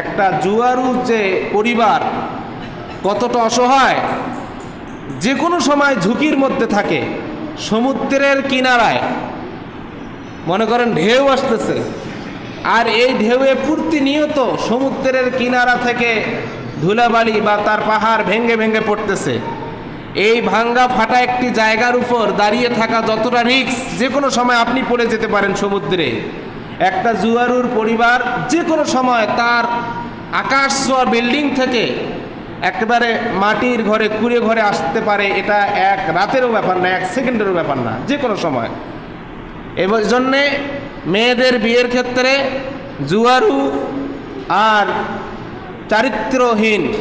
একটা জুয়ারু যে পরিবার কতটা অসহায়, যে কোনো সময় ঝুঁকির মধ্যে থাকে, সমুদ্রের কিনারায়, মনে করেন ঢেউ আসতেছে, আর এই ঢেউয়ে প্রতিনিয়ত সমুদ্রের কিনারা থেকে ধুলাবালি বা তার পাহাড় ভেঙে ভেঙে পড়তেছে। এই ভাঙ্গা ফাটা একটি জায়গার উপর দাঁড়িয়ে থাকা যতটা রিক্স যে কোনো সময় আপনি পড়ে যেতে পারেন সমুদ্রে। একটা জুয়ারুর পরিবার যে কোনো সময় তার আকাশ ছোঁয়া বিল্ডিং থেকে একেবারে মাটির ঘরে, কুড়ে ঘরে আসতে পারে। এটা এক রাতেরও ব্যাপার না, এক সেকেন্ডেরও ব্যাপার না যে কোনো সময়। এবং জন্যে মেয়েদের বিয়ের ক্ষেত্রে জুয়ারু আর চারিত্রহীন,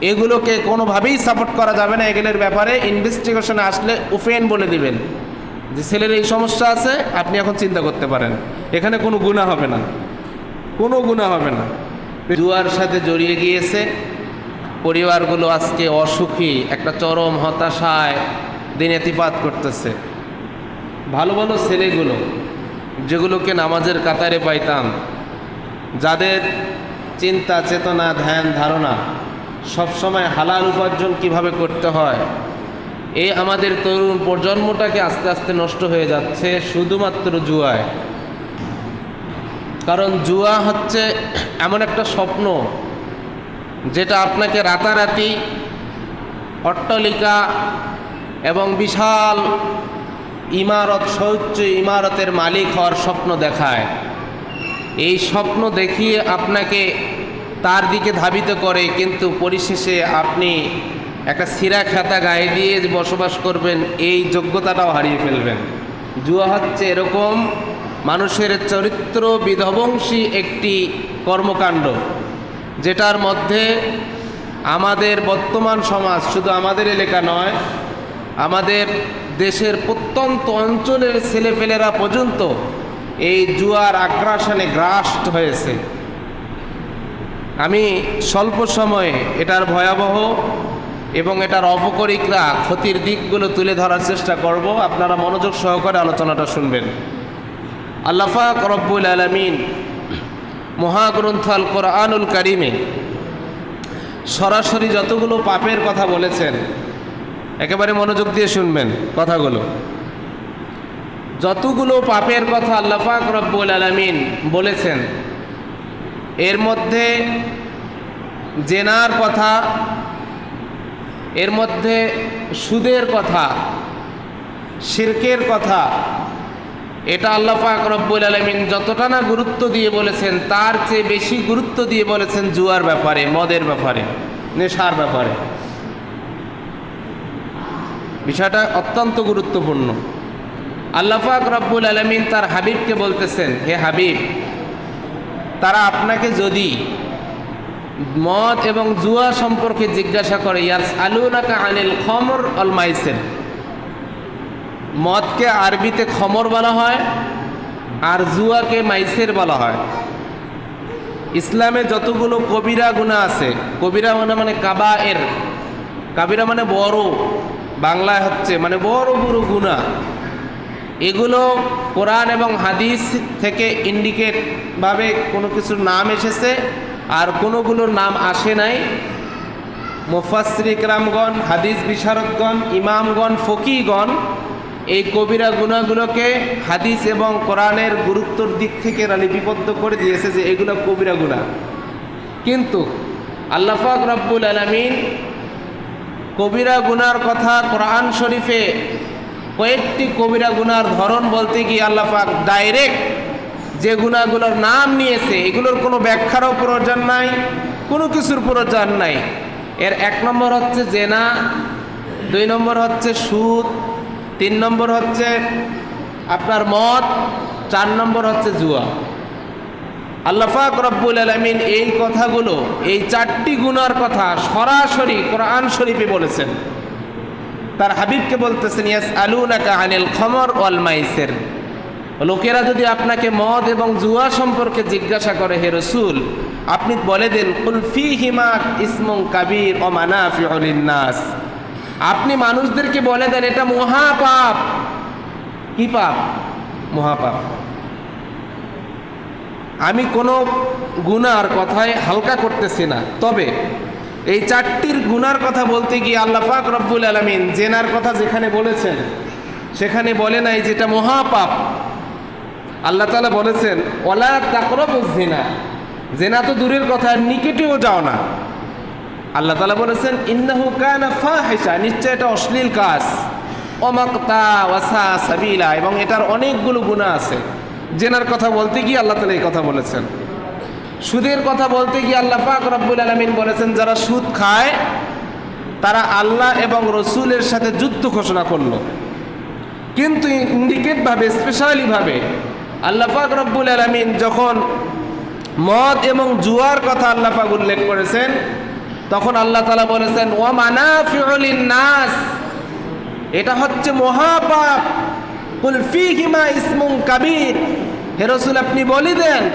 এগুলোকে কোনোভাবেই সাপোর্ট করা যাবে না এগুলোর ব্যাপারে। ইনভেস্টিগেশনে আসলে ওপেন বলে দিবেন যে, ছেলের এই সমস্যা আছে, আপনি এখন চিন্তা করতে পারেন। এখানে কোনো গুণা হবে না। কোনো গুণা হবে না। জুয়ার সাথে জড়িয়ে গিয়েছে। পরিবারগুলো আজকে অসুখী, একটা চরম হতাশায় দিনেতিপাত করতেছে। ভালো ভালো ছেলেগুলো, যেগুলোকে নামাজের কাতারে পাইতাম, যাদের চিন্তা, চেতনা, ধ্যান, ধারণা সবসময় হালাল উপার্জন কীভাবে করতে হয় এই আমাদের তরুণ প্রজন্মটাকে আস্তে আস্তে নষ্ট হয়ে যাচ্ছে শুধুমাত্র জুয়ায়। কারণ জুয়া হচ্ছে এমন একটা স্বপ্ন যেটা আপনাকে রাতারাতি অট্টালিকা এবং বিশাল ইমারত সৌচ্চ ইমারতের মালিক হওয়ার স্বপ্ন দেখায়। এই স্বপ্ন দেখিয়ে আপনাকে তার দিকে ধাবিত করে, কিন্তু পরিশেষে আপনি একটা সিরা খাতা গায়ে দিয়ে বসবাস করবেন, এই যোগ্যতাটাও হারিয়ে ফেলবেন। জুয়া হচ্ছে এরকম মানুষের চরিত্র বিধ্বংসী একটি কর্মকাণ্ড, যেটার মধ্যে আমাদের বর্তমান সমাজ শুধু আমাদের এলাকা নয়, আমাদের দেশের প্রত্যন্ত অঞ্চলের ছেলেপেলেরা পর্যন্ত এই জুয়ার আগ্রাসনে গ্রাস্ট হয়েছে। আমি স্বল্প সময়ে এটার ভয়াবহ এবং এটার অপকরিকরা ক্ষতির দিকগুলো তুলে ধরার চেষ্টা করব। আপনারা মনোযোগ সহকারে আলোচনাটা শুনবেন। আল্লাফাক রব্বুল আলমিন মহাগ্রন্থ আল কোরআনুল কারিমে সরাসরি যতগুলো পাপের কথা বলেছেন, একেবারে মনোযোগ দিয়ে শুনবেন কথাগুলো। যতগুলো পাপের কথা আল্লাফাক রব্বুল আলমিন বলেছেন, এর মধ্যে জেনার কথা, এর মধ্যে সুদের কথা, শিরকের কথা এটা আল্লাহ পাক রব্বুল আলমিন যতটা না গুরুত্ব দিয়ে বলেছেন, তার চেয়ে বেশি গুরুত্ব দিয়ে বলেছেন জুয়ার ব্যাপারে, মদের ব্যাপারে, নেশার ব্যাপারে। বিষয়টা অত্যন্ত গুরুত্বপূর্ণ। আল্লাহ পাক রব্বুল আলমিন তার হাবিবকে বলতেছেন, হে হাবিব, তারা আপনাকে যদি মদ এবং জুয়া সম্পর্কে জিজ্ঞাসা করে ইয়াস আলুনাকা আনিল খমর অল মাইসের। মদকে আরবিতে খমর বলা হয়, আর জুয়াকে মাইসের বলা হয়। ইসলামে যতগুলো কবিরা গুণা আছে, কবিরা মানে মানে কাবা এর কাবিরা মানে বড়, বাংলায় হচ্ছে মানে বড় বড় গুণা। এগুলো কোরআন এবং হাদিস থেকে ইন্ডিকেট ভাবে কোনো কিছুর নাম এসেছে, আর কোনোগুলোর নাম আসে নাই। মুফাসরিক রামগণ হাদিস বিশারদগণ ইমামগণ ফকিগণ এই কবিরা গুণাগুলোকে হাদিস এবং কোরআনের গুরুত্বর দিক থেকে লিপিবদ্ধ করে দিয়েছে যে এগুলো কবিরা গুণা। কিন্তু আল্লাফাক রব্বুল আলমিন কবিরা গুনার কথা কোরআন শরীফে কয়েকটি কবিরা গুনার ধরন বলতে গিয়ে আল্লাপাক ডাইরেক্ট যে গুণাগুলোর নাম নিয়েছে, এগুলোর কোনো ব্যাখ্যারও প্রয়োজন নাই, কোনো কিছুর প্রয়োজন নাই। এর এক নম্বর হচ্ছে জেনা, দুই নম্বর হচ্ছে সুদ তিন নম্বর হচ্ছে আপনার মদ, চার নম্বর হচ্ছে জুয়া। আল্লাফাক রব্বুল আলমিন এই কথাগুলো, এই চারটি গুণার কথা সরাসরি কোরআন শরীফে বলেছেন। তার হাবিবকে বলতেছেন ইয়াস আলু আলুনাকা আনিল খমর ওয়াল মাইসের। লোকেরা যদি আপনাকে মদ এবং জুয়া সম্পর্কে জিজ্ঞাসা করে, হে রসুল, আপনি বলে দেন কুলফি হিমা ইসমং কাবির ও মানাফি নাস। আপনি মানুষদেরকে বলে দেন, এটা মহাপাপ। কি পাপ? মহাপাপ। আমি কোনো গুনার কথায় হালকা করতেছি না। তবে এই চারটির গুনার কথা বলতে গিয়ে আল্লাহ পাক রব্বুল আলমিন জেনার কথা যেখানে বলেছেন, সেখানে বলে নাই যেটা মহাপাপ। আল্লাহ তালা বলেছেন ওলা তাকরব জেনা। জেনা তো দূরের কথা নিকেটেও যাও না। আল্লাহ তালা বলেছেন, ইন্নাহু কানা ফাহিশা নিশ্চয় এটা অশ্লীল কাজ। অমাক্তা ওয়াসা সাবিলা এবং এটার অনেকগুলো গুণা আছে। জেনার কথা বলতে গিয়ে আল্লাহ তালা এই কথা বলেছেন। সুদের কথা বলতে গিয়ে আল্লাহ পাক রব্বুল আলমিন বলেছেন, যারা সুদ খায়, তারা আল্লাহ এবং রসুলের সাথে যুদ্ধ ঘোষণা করল। কিন্তু ইন্ডিকেটভাবে স্পেশালিভাবে আল্লাহ পাক রব্বুল আলমিন যখন মদ এবং জুয়ার কথা আল্লাহ পাক উল্লেখ করেছেন তখন আল্লাহ তালা বলেছেন ও মানা নাস। এটা হচ্ছে মহাপাপ। হিমা ইসমুং কাবির। হে রসুল, আপনি বলি দেন,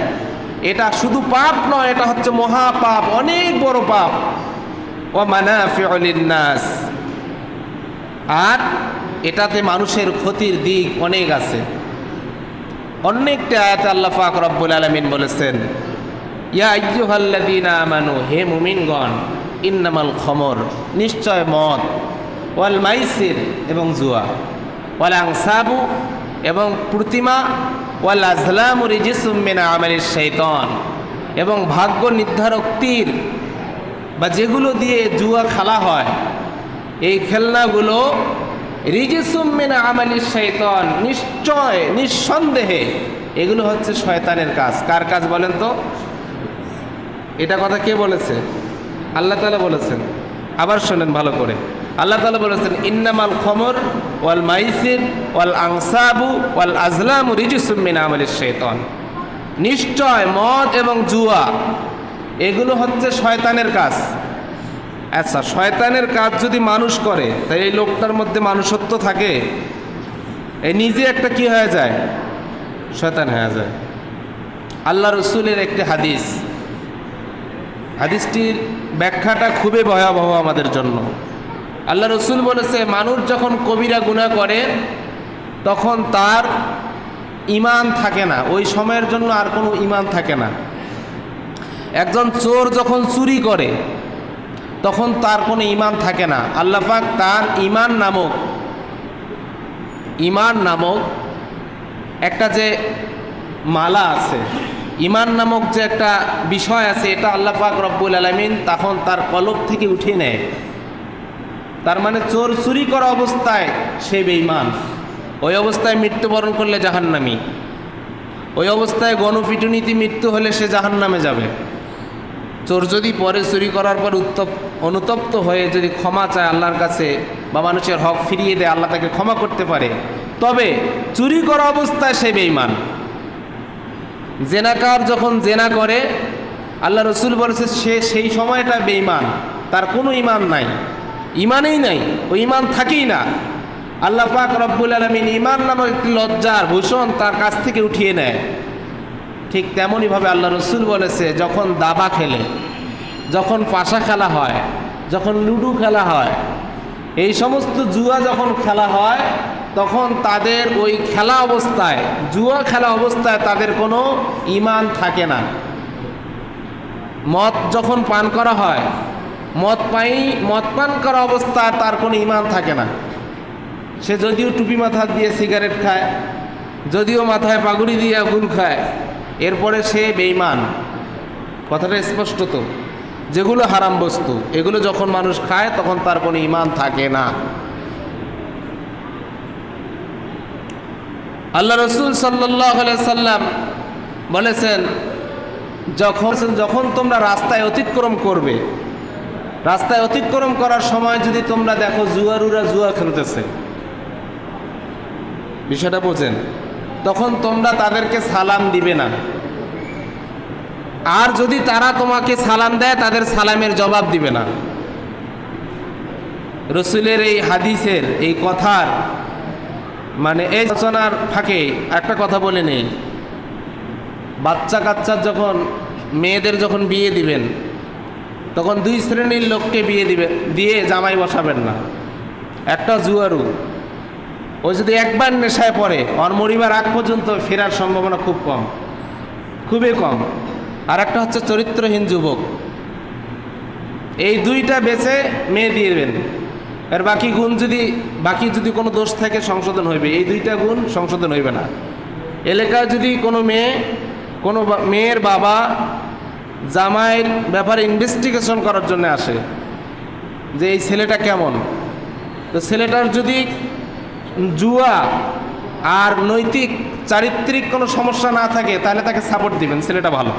এটা শুধু পাপ নয়, এটা হচ্ছে মহাপাপ, অনেক বড় পাপ। ও মানা নাস। আর এটাতে মানুষের ক্ষতির দিক অনেক আছে। অনেকটা আয়াতে আল্লাহ পাক রব্বুল আলমিন বলেছেন ইয়া আইয়ুহাল্লাযীনা আমানু, হে মুমিনগণ, ইন্নামাল খমর, নিশ্চয় মদ, ওয়াল মাইসির এবং জুয়া, ওয়াল আংসাবু এবং প্রতিমা, ওয়াল আজলামু রিজিসুম মিন আমালিশ শাইতান, এবং ভাগ্য নির্ধারক তীর বা যেগুলো দিয়ে জুয়া খেলা হয়, এই খেলনাগুলো রিজিসুমিন আমালি শৈতন নিশ্চয়, নিঃসন্দেহে, এগুলো হচ্ছে শয়তানের কাজ। কার কাজ বলেন তো? এটা কথা কে বলেছে? আল্লাহ তালা বলেছেন। আবার শোনেন ভালো করে। আল্লাহ তালা বলেছেন, ইন্নামাল খমর ওয়াল মাইসির ওয়াল আংসাবু ওয়াল আজলামু রিজিসুমিন আমালি শৈতন নিশ্চয় মদ এবং জুয়া, এগুলো হচ্ছে শয়তানের কাজ। আচ্ছা শয়তানের কাজ যদি মানুষ করে তাই এই লোকটার মধ্যে মানুষত্ব থাকে? এই নিজে একটা কি হয়ে যায়? শয়তান হয়ে যায়। আল্লাহ রসুলের একটি হাদিস। হাদিসটির ব্যাখ্যাটা খুবই ভয়াবহ আমাদের জন্য। আল্লাহ রসুল বলেছে, মানুষ যখন কবিরা গুণা করে, তখন তার ইমান থাকে না। ওই সময়ের জন্য আর কোনো ইমান থাকে না। একজন চোর যখন চুরি করে, তখন তার কোনো ইমান থাকে না। আল্লাপাক তার ইমান নামক ইমান নামক একটা যে মালা আছে ইমান নামক যে একটা বিষয় আছে, এটা আল্লাহ পাক রব্বুল আলমিন তখন তার কলব থেকে উঠিয়ে নেয়। তার মানে চোর চুরি করা অবস্থায় সে বেঈমান। ওই অবস্থায় মৃত্যুবরণ করলে জাহান্নামি। ওই অবস্থায় গণপিটুনীতি মৃত্যু হলে সে জাহান্নামে যাবে। চোর যদি পরে চুরি করার পর উত্তপ, অনুতপ্ত হয়ে যদি ক্ষমা চায় আল্লাহর কাছে বা মানুষের হক ফিরিয়ে দেয়, আল্লাহ তাকে ক্ষমা করতে পারে। তবে চুরি করা অবস্থায় সে বেঈমান। জেনাকার যখন জেনা করে, আল্লাহ রসুল বলেছে, সে সেই সময়টা বেঈমান। তার কোনো ইমান নাই। ইমানেই নাই। ওই ইমান থাকেই না। আল্লাহ পাক রব্বুল আলমিন ইমান নামক একটি লজ্জার ভূষণ তার কাছ থেকে উঠিয়ে নেয়। ঠিক তেমনইভাবে আল্লাহ রসুল বলেছে, যখন দাবা খেলে, যখন পাশা খেলা হয়, যখন লুডু খেলা হয়, এই সমস্ত জুয়া যখন খেলা হয় তখন তাদের ওই খেলা অবস্থায়, জুয়া খেলা অবস্থায় তাদের কোনো ইমান থাকে না। মদ যখন পান করা হয়, মদ পাই, মদ পান করা অবস্থায় তার কোনো ইমান থাকে না। সে যদিও টুপি মাথা দিয়ে সিগারেট খায়, যদিও মাথায় পাগুড়ি দিয়ে গুল খায়, এরপরে সে বেইমান কথাটা স্পষ্ট তো? যেগুলো হারাম বস্তু, এগুলো যখন মানুষ খায় তখন তার কোনো ইমান থাকে না। আল্লাহ রসুল সাল্লাম বলেছেন, যখন যখন তোমরা রাস্তায় অতিক্রম করবে, রাস্তায় অতিক্রম করার সময় যদি তোমরা দেখো জুয়ারুরা জুয়া খেলতেছে। বিষয়টা বোঝেন, তখন তোমরা তাদেরকে সালাম দিবে না। আর যদি তারা তোমাকে সালাম দেয়, তাদের সালামের জবাব দিবে না। রসুলের এই হাদিসের এই কথার মানে এই আলোচনার ফাঁকে একটা কথা বলে নেই। বাচ্চা কাচ্চার যখন মেয়েদের যখন বিয়ে দিবেন, তখন দুই শ্রেণির লোককে বিয়ে দিবে, দিয়ে জামাই বসাবেন না। একটা জুয়ারু, ও যদি একবার নেশায় পড়ে, ওর মরিবার আগ পর্যন্ত ফেরার সম্ভাবনা খুব কম, খুবই কম। আর একটা হচ্ছে চরিত্রহীন যুবক, এই দুইটা বেছে মেয়ে দিয়ে দেবেন। আর বাকি গুণ যদি, বাকি যদি কোনো দোষ থাকে সংশোধন হইবে, এই দুইটা গুণ সংশোধন হইবে না। এলাকায় যদি কোনো মেয়ে, কোনো মেয়ের বাবা জামাইয়ের ব্যাপারে ইনভেস্টিগেশন করার জন্য আসে, যে এই ছেলেটা কেমন? তো ছেলেটার যদি জুয়া আর নৈতিক, চারিত্রিক কোনো সমস্যা না থাকে, তাহলে তাকে সাপোর্ট দিবেন, ছেলেটা ভালো।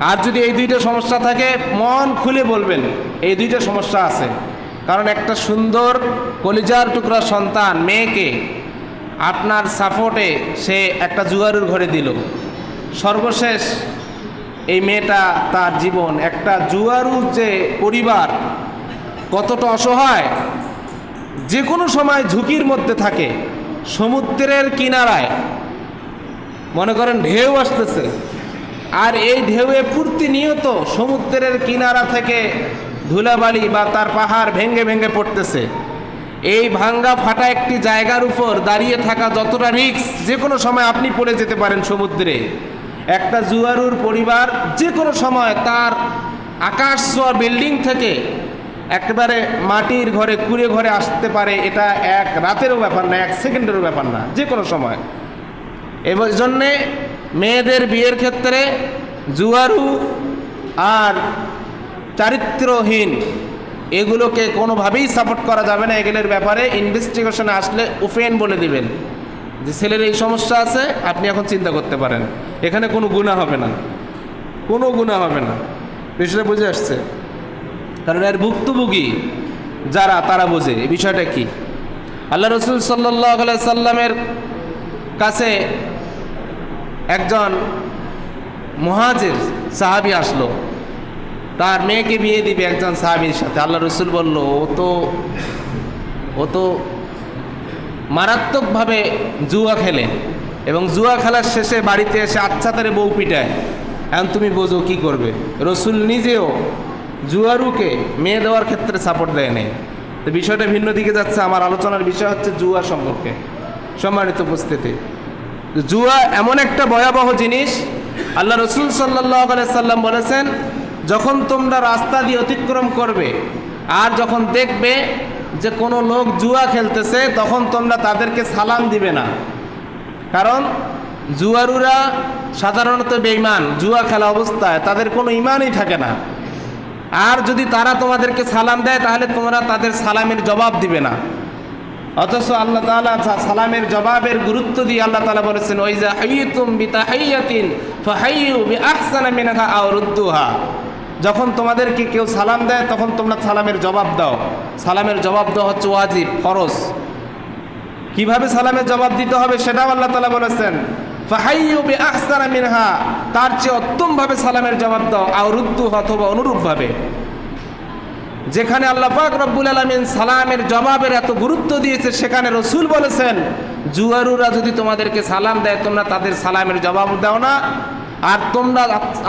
আর যদি এই দুইটা সমস্যা থাকে, মন খুলে বলবেন, এই দুইটা সমস্যা আছে। কারণ একটা সুন্দর কলিজার টুকরা সন্তান, মেয়েকে আপনার সাপোর্টে সে একটা জুয়ারুর ঘরে দিল। সর্বশেষ এই মেয়েটা তার জীবন। একটা জুয়ারুর যে পরিবার কতটা অসহায় যে কোনো সময় ঝুঁকির মধ্যে থাকে, সমুদ্রের কিনারায়। মনে করেন ঢেউ আসতেছে। আর এই ঢেউয়ে প্রতিনিয়ত সমুদ্রের কিনারা থেকে ধুলাবালি বা তার পাহাড় ভেঙ্গে ভেঙ্গে পড়তেছে। এই ভাঙ্গা ফাটা একটি জায়গার উপর দাঁড়িয়ে থাকা যতটা রিক্স যে কোনো সময় আপনি পড়ে যেতে পারেন সমুদ্রে। একটা জুয়ারুর পরিবার যে কোনো সময় তার আকাশ ছোঁয়া বিল্ডিং থেকে একেবারে মাটির ঘরে, কুড়ে ঘরে আসতে পারে। এটা এক রাতেরও ব্যাপার না, এক সেকেন্ডেরও ব্যাপার না যে কোনো সময়। এবং জন্যে মেয়েদের বিয়ের ক্ষেত্রে জুয়ারু আর চারিত্রহীন। এগুলোকে কোনোভাবেই সাপোর্ট করা যাবে না এগুলোর ব্যাপারে ইনভেস্টিগেশনে আসলে ওপেন বলে দিবেন। যে ছেলের এই সমস্যা আছে, আপনি এখন চিন্তা করতে পারেন। এখানে কোনো গুণা হবে না। কোনো গুণা হবে না। বিষয়টা বুঝে আসছে। কারণ এর ভুক্তভোগী যারা, তারা বোঝে। এই বিষয়টা কি? আল্লাহ রসুল সাল্লাহ সাল্লামের কাছে একজন মহাজের সাহাবি আসলো। তার মেয়েকে বিয়ে দিবে একজন সাহাবির সাথে। আল্লাহ রসুল বলল, ও তো ও তো মারাত্মকভাবে জুয়া খেলে এবং জুয়া খেলার শেষে বাড়িতে এসে আচ্ছা তারে বউ পিটায়। এখন তুমি বোঝো কি করবে? রসুল নিজেও জুয়ারুকে মেয়ে দেওয়ার ক্ষেত্রে সাপোর্ট দেয় নেই। তো বিষয়টা ভিন্ন দিকে যাচ্ছে। আমার আলোচনার বিষয় হচ্ছে জুয়া সম্পর্কে সম্মানিত উপস্থিতি। জুয়া এমন একটা ভয়াবহ জিনিস, আল্লাহ রসুল সাল্লাহ সাল্লাম বলেছেন যখন তোমরা রাস্তা দিয়ে অতিক্রম করবে, আর যখন দেখবে যে কোনো লোক জুয়া খেলতেছে, তখন তোমরা তাদেরকে সালাম দিবে না। কারণ জুয়ারুরা সাধারণত বেঈমান, জুয়া খেলা অবস্থায় তাদের কোনো ইমানই থাকে না। আর যদি তারা তোমাদেরকে সালাম দেয়, তাহলে তোমরা তাদের সালামের জবাব দিবে না। অথচ আল্লাহ তাআলা সা- সালামের জবাবের গুরুত্ব দিয়ে আল্লাহ তাআলা বলেছেন ওই যে হাইয়ুতুম বিতাহাইয়াতিন ফাহাইয়ু বিআহসানা মিনহা আও রুদ্দুহা। যখন তোমাদেরকে কেউ সালাম দেয়, তখন তোমরা সালামের জবাব দাও। সালামের জবাব দেওয়া হচ্ছে ওয়াজিব, ফরজ। কীভাবে সালামের জবাব দিতে হবে সেটাও আল্লাহ তাআলা বলেছেন। ফাহাইয়ু বিআহসানা মিনহা, তার চেয়ে উত্তমভাবে সালামের জবাব দাও আও রুদ্দুহা অথবা অনুরূপভাবে। যেখানে আল্লাহ পাক রব্বুল আলমিন সালামের জবাবের এত গুরুত্ব দিয়েছে, সেখানে রসুল বলেছেন, জুয়ারুরা যদি তোমাদেরকে সালাম দেয়, তোমরা তাদের সালামের জবাব দাও না। আর তোমরা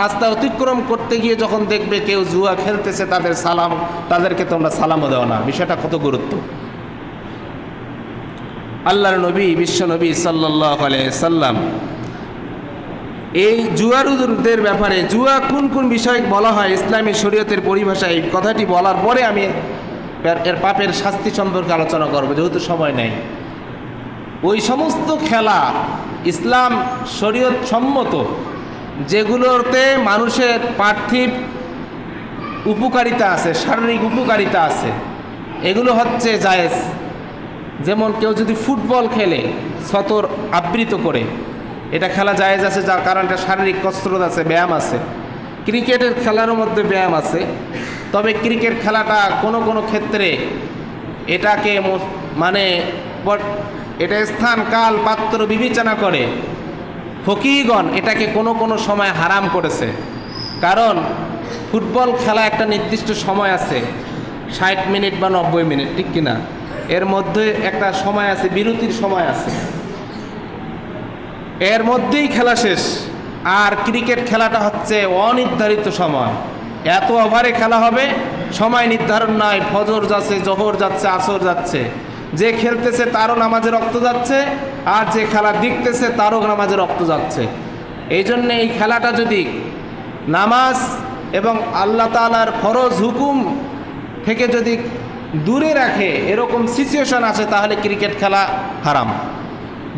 আস্তে অতিক্রম করতে গিয়ে যখন দেখবে কেউ জুয়া খেলতেছে, তাদের সালাম, তাদেরকে তোমরা সালামও দাও না। বিষয়টা কত গুরুত্ব? আল্লাহর নবী, বিশ্ব নবী সাল্লাহ সাল্লাম, এই জুয়ারুদের ব্যাপারে জুয়া কোন কোন বিষয় বলা হয়? ইসলামী শরীয়তের পরিভাষায় এই কথাটি বলার পরে আমি এর পাপের শাস্তি সম্পর্কে আলোচনা করব, যেহেতু সময় নেই। ওই সমস্ত খেলা ইসলাম শরীয়ত সম্মত যেগুলোতে মানুষের পার্থিব উপকারিতা আছে, শারীরিক উপকারিতা আছে, এগুলো হচ্ছে জায়েজ। যেমন কেউ যদি ফুটবল খেলে, সতর আবৃত করে, এটা খেলা জায়েজ আছে যার কারণ এটা শারীরিক কসরত আছে, ব্যায়াম আছে। ক্রিকেটের খেলার মধ্যে ব্যায়াম আছে, তবে ক্রিকেট খেলাটা কোনো কোনো ক্ষেত্রে এটাকে মানে এটা স্থান, কাল, পাত্র বিবেচনা করে ফকিগণ এটাকে কোনো কোনো সময় হারাম করেছে। কারণ ফুটবল খেলা একটা নির্দিষ্ট সময় আছে, ষাট মিনিট বা নব্বই মিনিট, ঠিক কিনা? এর মধ্যে একটা সময় আছে, বিরতির সময় আছে। এর মধ্যেই খেলা শেষ। আর ক্রিকেট খেলাটা হচ্ছে অনির্ধারিত সময়। এত ওভারে খেলা হবে, সময় নির্ধারণ নাই, ফজর যাচ্ছে, জহর যাচ্ছে, আসর যাচ্ছে। যে খেলতেছে তারও নামাজে রক্ত যাচ্ছে, আর যে খেলা দেখতেছে তারও নামাজে রক্ত যাচ্ছে। এই জন্যে এই খেলাটা যদি নামাজ এবং আল্লাহ তালার ফরজ হুকুম থেকে যদি দূরে রাখে, এরকম সিচুয়েশন আছে, তাহলে ক্রিকেট খেলা হারাম।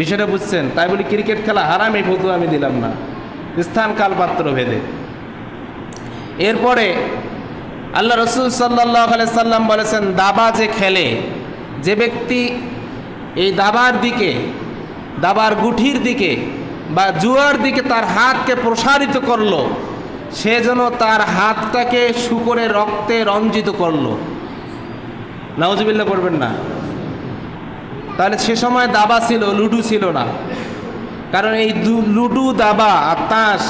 বিষয়টা বুঝছেন? তাই বলি ক্রিকেট খেলা হারাম, এই ফতু আমি দিলাম না। স্থান কাল পাত্র ভেদে। এরপরে আল্লাহ রসুল সাল্লাহ সাল্লাম বলেছেন, দাবা যে খেলে যে ব্যক্তি এই দাবার দিকে, দাবার গুঠির দিকে বা জুয়ার দিকে তার হাতকে প্রসারিত করল, সে যেন তার হাতটাকে শুকরে রক্তে রঞ্জিত করল। নাউজুবিল্লা করবেন না। তাহলে সে সময় দাবা ছিল, লুডু ছিল না। কারণ এই লুডু, দাবা আর তাস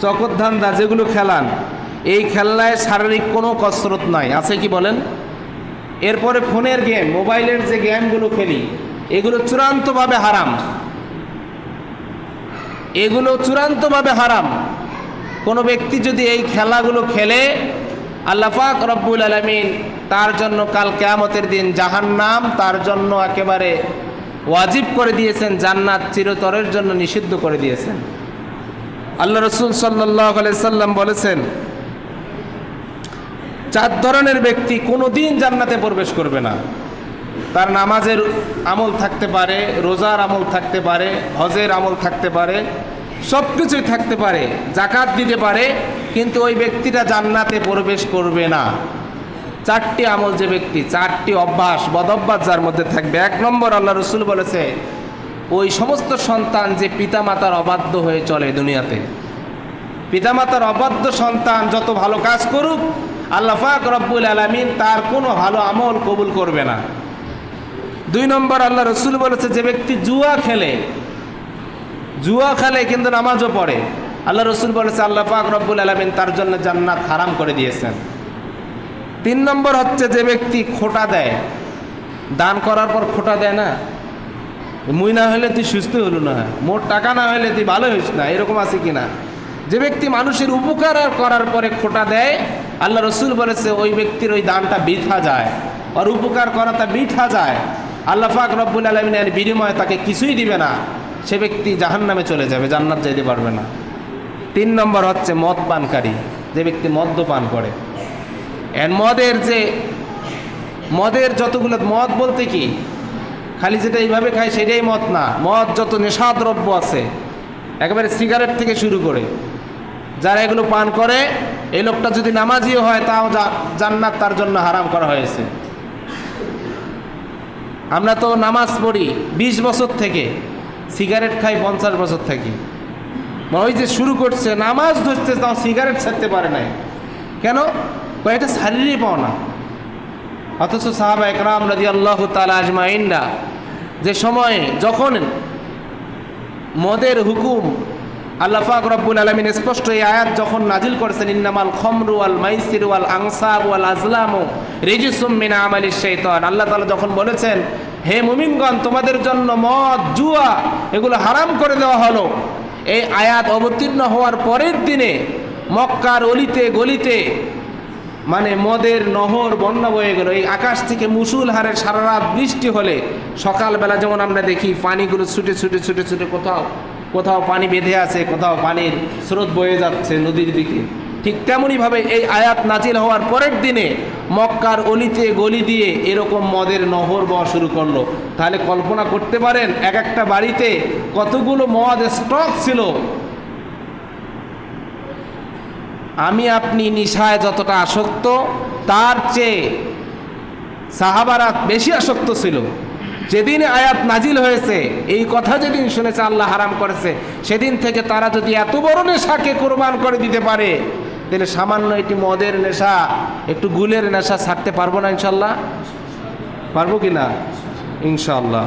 চকরধান্দা যেগুলো খেলান, এই খেলায় শারীরিক কোনো কসরত নাই। আছে কি বলেন? এরপরে ফোনের গেম, মোবাইলের যে গেমগুলো খেলি, এগুলো চূড়ান্তভাবে হারাম। এগুলো চূড়ান্তভাবে হারাম। কোনো ব্যক্তি যদি এই খেলাগুলো খেলে আল্লাপাক রব্বুল আলমিন তার জন্য কাল কেয়ামতের দিন জাহান্নাম তার জন্য একেবারে ওয়াজিব করে দিয়েছেন, জান্নাত চিরতরের জন্য নিষিদ্ধ করে দিয়েছেন। আল্লাহ রসুল সাল্লাহ সাল্লাম বলেছেন চার ধরনের ব্যক্তি কোনো দিন জান্নাতে প্রবেশ করবে না। তার নামাজের আমল থাকতে পারে, রোজার আমল থাকতে পারে, হজের আমল থাকতে পারে সব কিছুই থাকতে পারে জাকাত দিতে পারে, কিন্তু ওই ব্যক্তিটা জান্নাতে প্রবেশ করবে না। চারটি আমল যে ব্যক্তি, চারটি অভ্যাস, বদভ্যাস যার মধ্যে থাকবে। এক নম্বর আল্লাহ রসুল বলেছে, ওই সমস্ত সন্তান যে পিতামাতার অবাধ্য হয়ে চলে দুনিয়াতে। পিতামাতার অবাধ্য সন্তান যত ভালো কাজ করুক আল্লাহ পাক রব্বুল আলমিন তার কোনো ভালো আমল কবুল করবে না। দুই নম্বর, আল্লাহ রসুল বলেছে, যে ব্যক্তি জুয়া খেলে জুয়া খেলে কিন্তু নামাজও পড়ে। আল্লাহ রসুল বলেছে, আল্লাহ পাক রব্বুল আলমিন তার জন্য জান্নাত হারাম করে দিয়েছেন। তিন নম্বর হচ্ছে, যে ব্যক্তি খোটা দেয়, দান করার পর খোটা দেয় না, মুই না হলে তুই সুস্থ হলো না মোট টাকা না হলে তুই ভালো হইস না, এরকম আছে কি না যে ব্যক্তি মানুষের উপকার করার পরে খোটা দেয় আল্লাহ রসুল বলেছে, ওই ব্যক্তির ওই দানটা বৃথা যায় আর উপকার করাটা বৃথা যায়। আল্লাহ পাক রব্বুল আলমিনের বিনিময়ে তাকে কিছুই দিবে না। সে ব্যক্তি জাহান্নামে চলে যাবে, জান্নাত যেতে পারবে না। তিন নম্বর হচ্ছে মদ পানকারী। যে ব্যক্তি মদ্যপান করে। এর মদের যে, মদের যতগুলো মদ বলতে কি? খালি যেটা এইভাবে খায় সেটাই মদ না। মদ যত নেশাদ্রব্য আছে, একেবারে সিগারেট থেকে শুরু করে, যারা এগুলো পান করে এই লোকটা যদি নামাজিও হয়, তাও জান্নাত তার জন্য হারাম করা হয়েছে। আমরা তো নামাজ পড়ি বিশ বছর থেকে, সিগারেট খাই পঞ্চাশ বছর থেকে। মানে ওই যে শুরু করছে, নামাজ ধরছে, তাও সিগারেট ছাড়তে পারে নাই। কেন? এটা শারীরিক পাওনা। অথচ সাহাবা একরাম রাজি আল্লাহ তালা আজমাইন্ডা যে সময়ে যখন মদের হুকুম আল্লাহ পাক রব্বুল আলমিন স্পষ্ট এই আয়াত যখন নাজিল করেছেন, ইন্নামাল খমরু আল মাইসির ওয়াল আংসাব ওয়াল আজলামু রেজিসুম মিনা আমালি শৈতান আল্লাহ তালা যখন বলেছেন, হে মুমিনগণ, তোমাদের জন্য মদ, জুয়া, এগুলো হারাম করে দেওয়া হলো। এই আয়াত অবতীর্ণ হওয়ার পরের দিনে মক্কার অলিতে, গলিতে মানে মদের নহর বন্যা বয়ে গেল। এই আকাশ থেকে মুসুল হারে সারা রাত বৃষ্টি হলে সকালবেলা যেমন আমরা দেখি, পানিগুলো ছুটে ছুটে ছুটে ছুটে কোথাও কোথাও পানি বেঁধে আছে, কোথাও পানির স্রোত বয়ে যাচ্ছে নদীর দিকে। ঠিক তেমনইভাবে এই আয়াত নাজিল হওয়ার পরের দিনে মক্কার অলিতে গলি দিয়ে এরকম মদের নহর বওয়া শুরু করল। তাহলে কল্পনা করতে পারেন, এক একটা বাড়িতে কতগুলো মদ স্টক ছিল। আমি, আপনি নিশায় যতটা আসক্ত, তার চেয়ে সাহাবারা বেশি আসক্ত ছিল। যেদিন আয়াত নাজিল হয়েছে, এই কথা যেদিন শুনেছে, আল্লাহ হারাম করেছে, সেদিন থেকে তারা যদি এত বড় নেশাকে কোরবান করে দিতে পারে, তাহলে সামান্য একটি মদের নেশা, একটু গুলের নেশা ছাড়তে পারব না ইনশাল্লাহ পারব কি না? ইনশাল্লাহ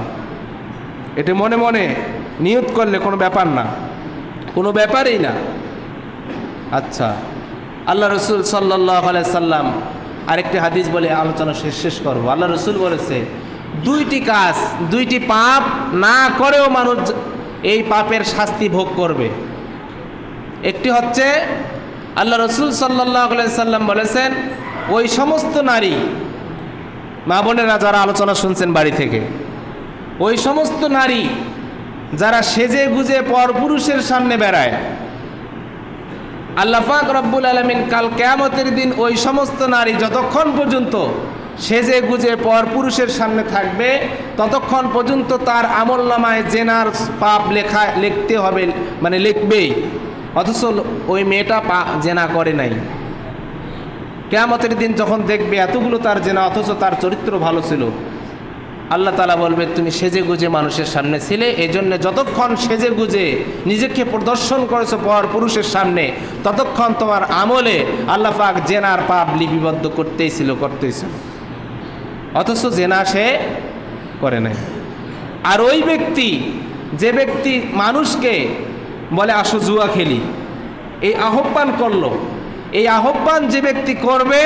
এটা মনে মনে নিয়ত করলে কোনো ব্যাপার না। কোনো ব্যাপারই না। আচ্ছা। আল্লাহ রসুল সাল্লাহ সাল্লাম আরেকটি হাদিস বলে আলোচনা শেষ শেষ করব। আল্লাহ রসুল বলেছে দুইটি কাজ, দুইটি পাপ না করেও মানুষ এই পাপের শাস্তি ভোগ করবে। একটি হচ্ছে, আল্লাহ রসুল সাল্লাহ সাল্লাম বলেছেন, ওই সমস্ত নারী, মা বোনেরা যারা আলোচনা শুনছেন বাড়ি থেকে, ওই সমস্ত নারী যারা সেজে গুজে পর পুরুষের সামনে বেড়ায় আল্লাপাক রব্বুল আলমিন কাল কেয়ামতের দিন ওই সমস্ত নারী যতক্ষণ পর্যন্ত সেজে গুজে পর পুরুষের সামনে থাকবে। ততক্ষণ পর্যন্ত তার আমল নামায় জেনার পাপ লেখা, লিখতে হবে মানে লিখবেই। অথচ ওই মেয়েটা পা জেনা করে নাই। কেয়ামতের দিন যখন দেখবে এতগুলো তার জেনা, অথচ তার চরিত্র ভালো ছিল। আল্লাহ তালা বলবে, তুমি সেজে গুজে মানুষের সামনে ছিলে এই জন্য যতক্ষণ সেজে গুজে নিজেকে প্রদর্শন করেছ পর পুরুষের সামনে, ততক্ষণ তোমার আমলে আল্লাহ পাক জেনার পাপ লিপিবদ্ধ করতেই ছিল করতেই ছিল। অথচ জেনা সে করে নাই। আর ওই ব্যক্তি, যে ব্যক্তি মানুষকে বলে, আসো জুয়া খেলি। এই আহ্বান করল। এই আহ্বান যে ব্যক্তি করবে,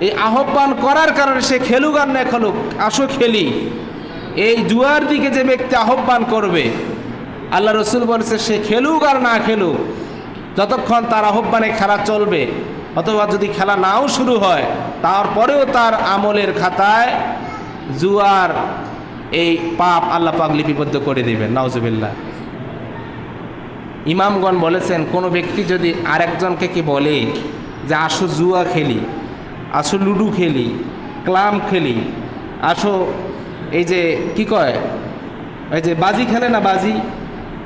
এই আহ্বান করার কারণে সে খেলুক আর না খেলুক, আসো খেলি। এই জুয়ার দিকে যে ব্যক্তি আহ্বান করবে, আল্লাহ রসুল বলছে, সে খেলুক আর না খেলুক। যতক্ষণ তার আহ্বানে খেলা চলবে অথবা যদি খেলা নাও শুরু হয়, তারপরেও তার আমলের খাতায় জুয়ার এই পাপ আল্লাহ পাক লিপিবদ্ধ করে দেবেন। নাউজুবিল্লাহ। ইমামগণ বলেছেন, কোনো ব্যক্তি যদি আরেকজনকে কি বলে যে আসো জুয়া খেলি, আসো লুডু খেলি, ক্লাম খেলি, আসো এই যে কি কয়? এই যে বাজি খেলে না বাজি?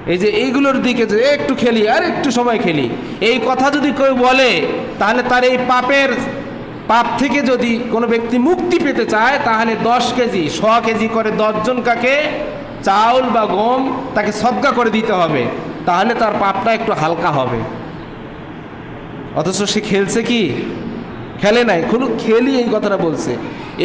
এই যে এইগুলোর দিকে যে একটু খেলি আর একটু সময় খেলি, এই কথা যদি কেউ বলে, তাহলে তার এই পাপের পাপ থেকে যদি কোনো ব্যক্তি মুক্তি পেতে চায়, তাহলে দশ কেজি, শ কেজি করে দশজন কাকে? চাউল বা গম তাকে সদ্গা করে দিতে হবে, তাহলে তার পাপটা একটু হালকা হবে। অথচ সে খেলছে কি? খেলে নাই, কোনো খেলি এই কথাটা বলছে।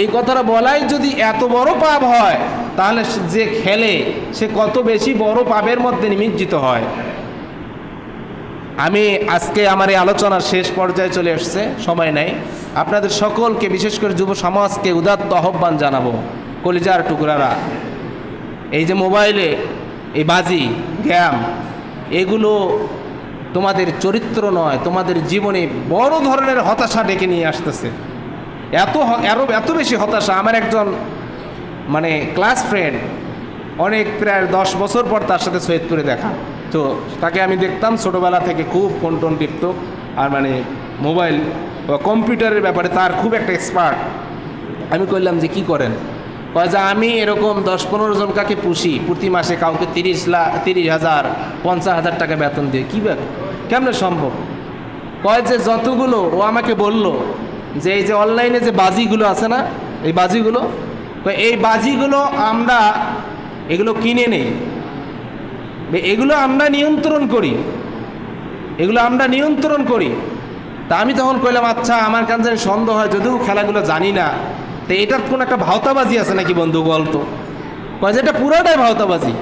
এই কথাটা বলাই যদি এত বড় পাপ হয়, তাহলে যে খেলে, সে কত বেশি বড় পাপের মধ্যে নিমজ্জিত হয়। আমি আজকে আমার এই আলোচনার শেষ পর্যায়ে চলে এসছে, সময় নেই। আপনাদের সকলকে, বিশেষ করে যুব সমাজকে উদাত্ত আহ্বান জানাব। কলিজার টুকরারা, এই যে মোবাইলে এই বাজি, গ্যাম, এগুলো তোমাদের চরিত্র নয়, তোমাদের জীবনে বড় ধরনের হতাশা ডেকে নিয়ে আসতেছে। এত হ- আরও এত বেশি হতাশা। আমার একজন মানে ক্লাস ফ্রেন্ড অনেক প্রায় দশ বছর পর তার সাথে সৈয়দপুরে দেখা। তো তাকে আমি দেখতাম ছোটোবেলা থেকে খুব ফোন টোন টিপত। আর মানে মোবাইল বা কম্পিউটারের ব্যাপারে তার খুব একটা এক্সপার্ট আমি করলাম যে, কি করেন? কয় যে, আমি এরকম দশ পনেরো জন কাকে পুষি, প্রতি মাসে কাউকে তিরিশ লাখ তিরিশ হাজার, পঞ্চাশ হাজার টাকা বেতন দিয়ে। কী ব্যাপার? কেমনে সম্ভব? কয় যে যতগুলো, ও আমাকে বলল যে এই যে অনলাইনে যে বাজিগুলো আছে না, এই বাজিগুলো এই বাজিগুলো আমরা এগুলো কিনে নেই। এগুলো আমরা নিয়ন্ত্রণ করি। এগুলো আমরা নিয়ন্ত্রণ করি। তা আমি তখন কইলাম আচ্ছা আমার কাছে সন্দেহ হয়, যদিও খেলাগুলো জানি না। তো এটার কোনো একটা ভাওতাবাজি আছে নাকি বন্ধু, বলতো? কয় যে এটা পুরোটাই ভাওতাবাজি।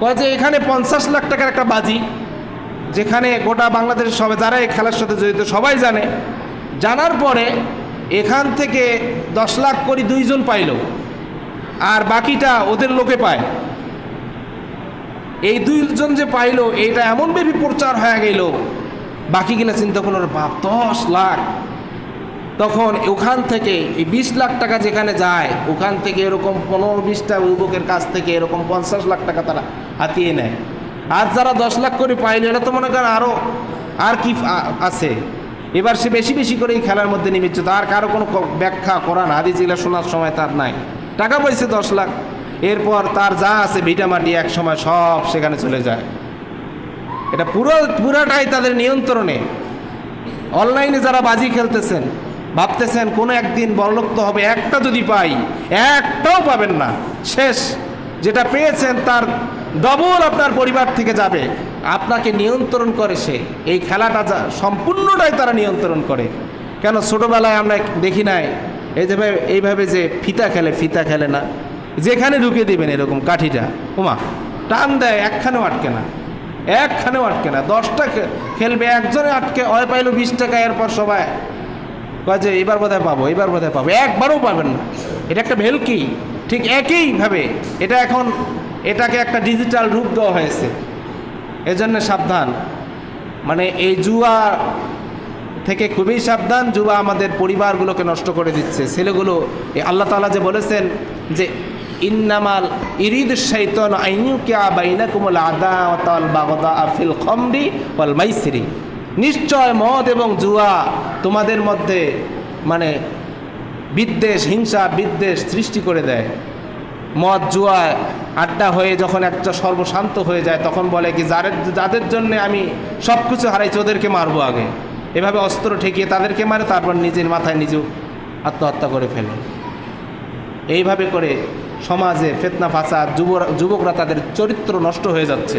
কয় যে এখানে পঞ্চাশ লাখ টাকার একটা বাজি। যেখানে গোটা বাংলাদেশ সবাই যারা এই খেলার সাথে জড়িত সবাই জানে, জানার পরে এখান থেকে দশ লাখ করে দুইজন পাইল আর বাকিটা ওদের লোকে পায়। এই দুইজন যে পাইলো এমন বেবি প্রচার হয়ে গেল, বাকি গেলে চিন্তা করল "ওরে বাপ, দশ লাখ। তখন ওখান থেকে এই বিশ লাখ টাকা যেখানে যায়, ওখান থেকে এরকম পনেরো বিশটা যুবকের কাছ থেকে এরকম পঞ্চাশ লাখ টাকা তারা হাতিয়ে নেয়। আর যারা দশ লাখ করে পায়নি এটা তো মনে করেন আরও আর কি আছে। এবার সে বেশি বেশি করে এই খেলার মধ্যে নিমিচ্ছে তার কারও কোনো ব্যাখ্যা করান হাদিস এগুলা শোনার সময় তার নাই। টাকা পয়সা দশ লাখ। এরপর তার যা আছে ভিটামাটি এক সময় সব সেখানে চলে যায়। এটা পুরো, পুরাটাই তাদের নিয়ন্ত্রণে। অনলাইনে যারা বাজি খেলতেছেন, ভাবতেছেন কোনো একদিন বড়লোক তো হবে, একটা যদি পাই, একটাও পাবেন না। শেষ। যেটা পেয়েছেন তার ডবল আপনার পরিবার থেকে যাবে। আপনাকে নিয়ন্ত্রণ করে সে। এই খেলাটা যা- সম্পূর্ণটাই তারা নিয়ন্ত্রণ করে। কেন ছোটোবেলায় আমরা দেখি নাই, এই যে ভাবে- এইভাবে যে ফিতা খেলে ফিতা খেলে না। যেখানে ঢুকে দিবেন এরকম কাঠিটা। ওমা টান দেয়, একখানেও আটকে না। একখানেও আটকে না। দশটা খেলবে, একজনে আটকে হয় পাইলো বিশ টাকা, এরপর সবাই কয় যে, এবার বোধহয় পাবো, এবার বোধহয় পাবো। একবারও পাবেন না। এটা একটা ভেলকি। ঠিক একইভাবে। এটা এখন এটাকে একটা ডিজিটাল রূপ দেওয়া হয়েছে। এজন্য সাবধান। মানে এই জুয়া থেকে খুবই সাবধান, জুয়া আমাদের পরিবারগুলোকে নষ্ট করে দিচ্ছে। ছেলেগুলো আল্লাহ তাআলা যে বলেছেন যে, ইন্নামাল ইরিদ শৈতন আইনুকিয়া বাইনাকুমুল আদা ওয়াতাল বাগদা আফিল খমরি ওয়াল মাইসিরি। নিশ্চয় মদ এবং জুয়া তোমাদের মধ্যে মানে বিদ্বেষ, হিংসা, বিদ্বেষ সৃষ্টি করে দেয়। মদ জুয়া, আড্ডা হয়ে যখন একটা সর্বশান্ত হয়ে যায়, তখন বলে কি, যাদের যাদের জন্য আমি সব কিছু হারাইছি, ওদেরকে মারবো আগে। এভাবে অস্ত্র ঠেকিয়ে তাদেরকে মারে, তারপর নিজের মাথায় নিজেও আত্মহত্যা করে ফেলে। এইভাবে করে সমাজে ফেতনা ফাঁসা যুব যুবকরা তাদের চরিত্র নষ্ট হয়ে যাচ্ছে।